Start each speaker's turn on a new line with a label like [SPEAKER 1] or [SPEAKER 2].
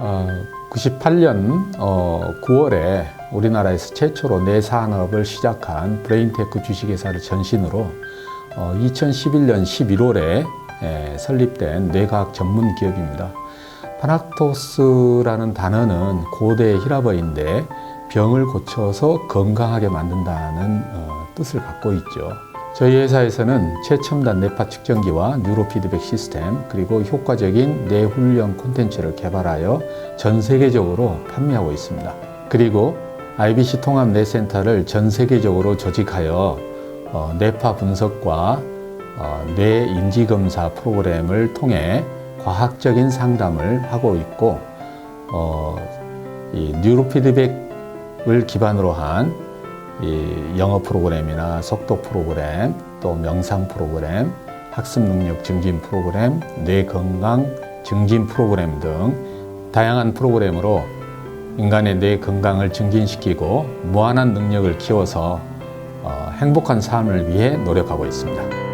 [SPEAKER 1] 어, 98년 어, 9월에 우리나라에서 최초로 뇌 산업을 시작한 브레인테크 주식회사를 전신으로 어, 2011년 11월에 설립된 뇌과학 전문 기업입니다. 파낙토스라는 단어는 고대 히라버인데 병을 고쳐서 건강하게 만든다는 어, 뜻을 갖고 있죠. 저희 회사에서는 최첨단 뇌파 측정기와 뉴로 피드백 시스템 그리고 효과적인 뇌 훈련 콘텐츠를 개발하여 전 세계적으로 판매하고 있습니다. 그리고 IBC 통합 뇌센터를 전 세계적으로 조직하여 어, 뇌파 분석과 어, 뇌 인지 검사 프로그램을 통해 과학적인 상담을 하고 있고 어, 이 뉴로 피드백을 기반으로 한이 영어 프로그램이나 속도 프로그램, 또 명상 프로그램, 학습 능력 증진 프로그램, 뇌 건강 증진 프로그램 등 다양한 프로그램으로 인간의 뇌 건강을 증진시키고 무한한 능력을 키워서 어, 행복한 삶을 위해 노력하고 있습니다.